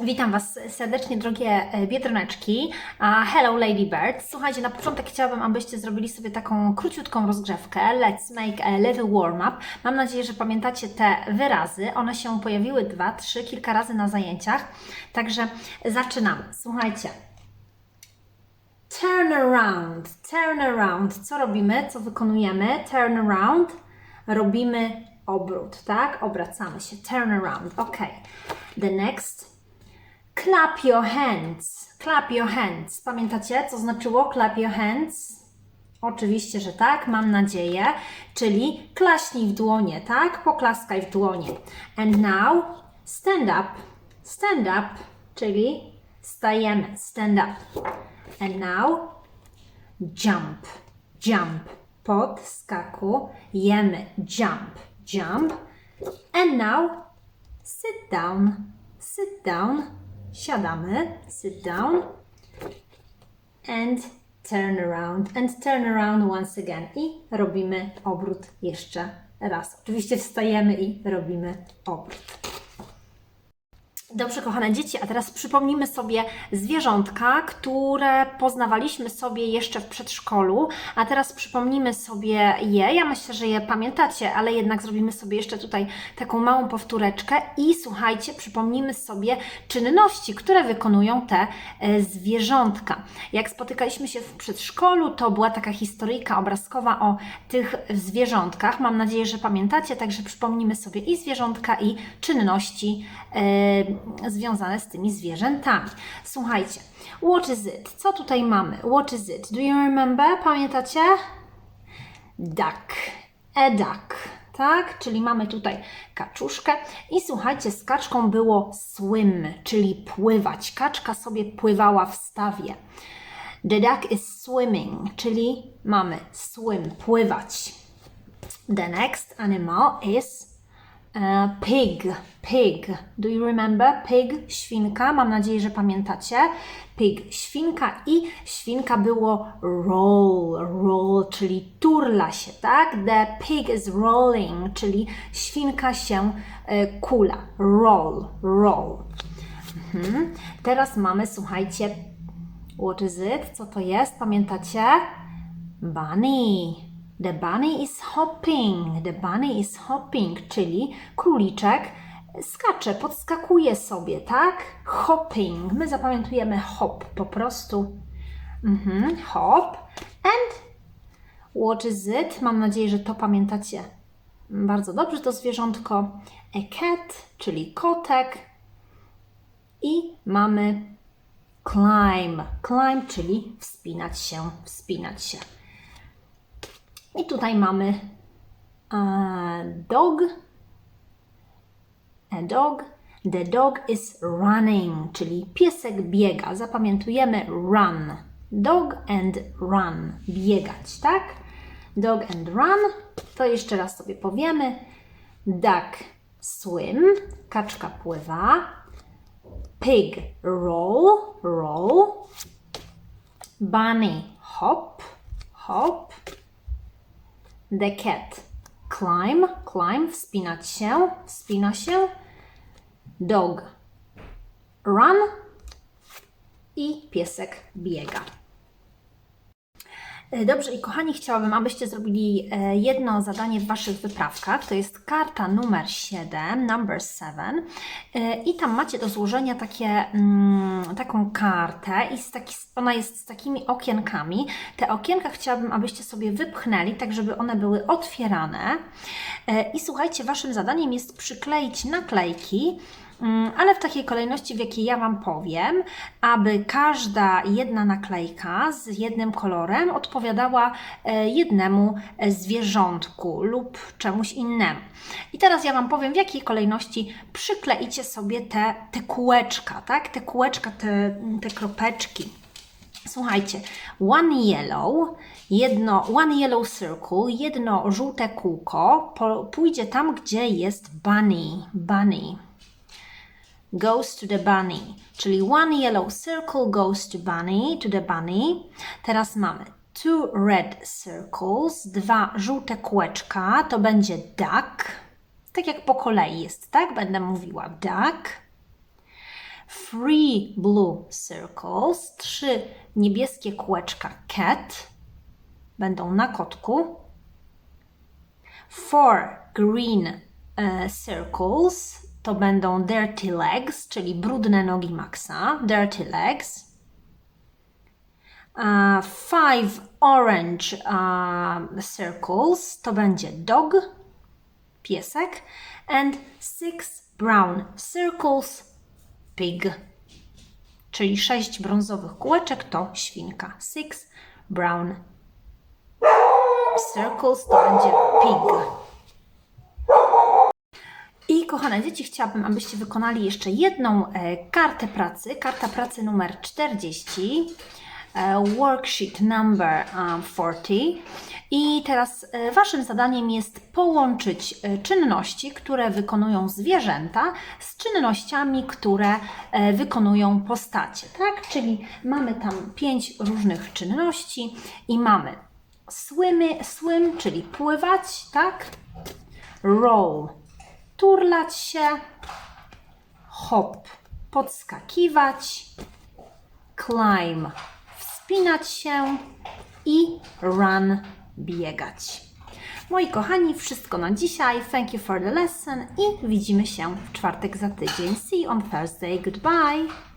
Witam Was serdecznie, drogie e, biedroneczki. Hello Ladybirds. Słuchajcie, na początek chciałabym, abyście zrobili sobie taką króciutką rozgrzewkę. Let's make a little warm-up. Mam nadzieję, że pamiętacie te wyrazy. One się pojawiły dwa, trzy, kilka razy na zajęciach. Także zaczynamy. Słuchajcie. Turn around, turn around. Co robimy? Co wykonujemy? Turn around. Robimy obrót, tak? Obracamy się. Turn around. Ok. The next. Clap your hands. Clap your hands. Pamiętacie, co znaczyło clap your hands? Oczywiście, że tak, mam nadzieję. Czyli klaśnij w dłonie, tak? Poklaskaj w dłonie. And now stand up. Stand up, czyli stajemy. Stand up. And now jump. Jump. Podskakujemy. Jump. Jump. And now sit down. Sit down. Siadamy. Sit down. And turn around. And turn around once again. I robimy obrót jeszcze raz. Oczywiście wstajemy i robimy obrót. Dobrze, kochane dzieci, a teraz przypomnimy sobie zwierzątka, które poznawaliśmy sobie jeszcze w przedszkolu, a teraz przypomnimy sobie je. Ja myślę, że je pamiętacie, ale jednak zrobimy sobie jeszcze tutaj taką małą powtóreczkę i słuchajcie, przypomnimy sobie czynności, które wykonują te e, zwierzątka. Jak spotykaliśmy się w przedszkolu, to była taka historyjka obrazkowa o tych zwierzątkach. Mam nadzieję, że pamiętacie, także przypomnimy sobie i zwierzątka, i czynności e, związane z tymi zwierzętami. Słuchajcie, what is it? Co tutaj mamy? What is it? Do you remember? Pamiętacie? Duck. A duck. Tak? Czyli mamy tutaj kaczuszkę i słuchajcie, z kaczką było swim, czyli pływać. Kaczka sobie pływała w stawie. The duck is swimming, czyli mamy swim, pływać. The next animal is E, Pig, pig. Do you remember? Pig, świnka. Mam nadzieję, że pamiętacie. Pig, świnka i świnka było roll, roll, czyli turla się, tak? The pig is rolling, czyli świnka się e, kula. Roll, roll. Mhm. Teraz mamy, słuchajcie, what is it? Co to jest? Pamiętacie? Bunny. The bunny is hopping. The bunny is hopping, czyli króliczek skacze, podskakuje sobie, tak? Hopping. My zapamiętujemy hop po prostu. Mhm, hop. And what is it? Mam nadzieję, że to pamiętacie bardzo dobrze, to zwierzątko. A cat, czyli kotek. I mamy climb. Climb, czyli wspinać się, wspinać się. I tutaj mamy e, dog. A dog. The dog is running, czyli piesek biega. Zapamiętujemy run. Dog and run. Biegać, tak? Dog and run. To jeszcze raz sobie powiemy. Duck swim. Kaczka pływa. Pig roll. Roll. Bunny hop. Hop. The cat climb, climb, wspinać się, wspina się. Dog run i piesek biega. E, Dobrze i kochani, chciałabym, abyście zrobili e, jedno zadanie w Waszych wyprawkach. To jest karta numer 7, number 7. E, I tam macie do złożenia takie, mm, taką kartę i taki, ona jest z takimi okienkami. Te okienka chciałabym, abyście sobie wypchnęli, tak żeby one były otwierane. I słuchajcie, Waszym zadaniem jest przykleić naklejki ale w takiej kolejności, w jakiej ja Wam powiem, aby każda jedna naklejka z jednym kolorem odpowiadała e, jednemu e, zwierzątku lub czemuś innemu. I teraz ja Wam powiem, w jakiej kolejności przykleicie sobie te, te kółeczka, tak? Te kółeczka, te, te kropeczki. Słuchajcie, one yellow, jedno, one yellow circle, jedno żółte kółko po, pójdzie tam, gdzie jest bunny, bunny goes to the bunny, czyli one yellow circle goes to bunny, to the bunny. Teraz mamy two red circles, dwa żółte kółeczka, to będzie duck. Tak jak po kolei jest, tak? Będę mówiła duck. three blue circles, trzy niebieskie kółeczka cat, będą na kotku. Four green e, circles to będą dirty legs, czyli brudne nogi Maxa, dirty legs. Uh, five orange uh, circles to będzie dog, piesek, and six brown circles, pig. Czyli sześć brązowych kółeczek to świnka. Six brown circles to będzie pig. Kochane dzieci, chciałabym, abyście wykonali jeszcze jedną e, kartę pracy. Karta pracy numer 40. e, Worksheet number um, 40. I teraz e, Waszym zadaniem jest połączyć e, czynności, które wykonują zwierzęta, z czynnościami, które e, wykonują postacie. Tak? Czyli mamy tam pięć różnych czynności i mamy swymy, swim, czyli pływać, tak? Roll, turlać się, hop, podskakiwać, climb, wspinać się i run, biegać. Moi kochani, wszystko na dzisiaj. Thank you for the lesson i widzimy się w czwartek za tydzień. See you on Thursday. Goodbye.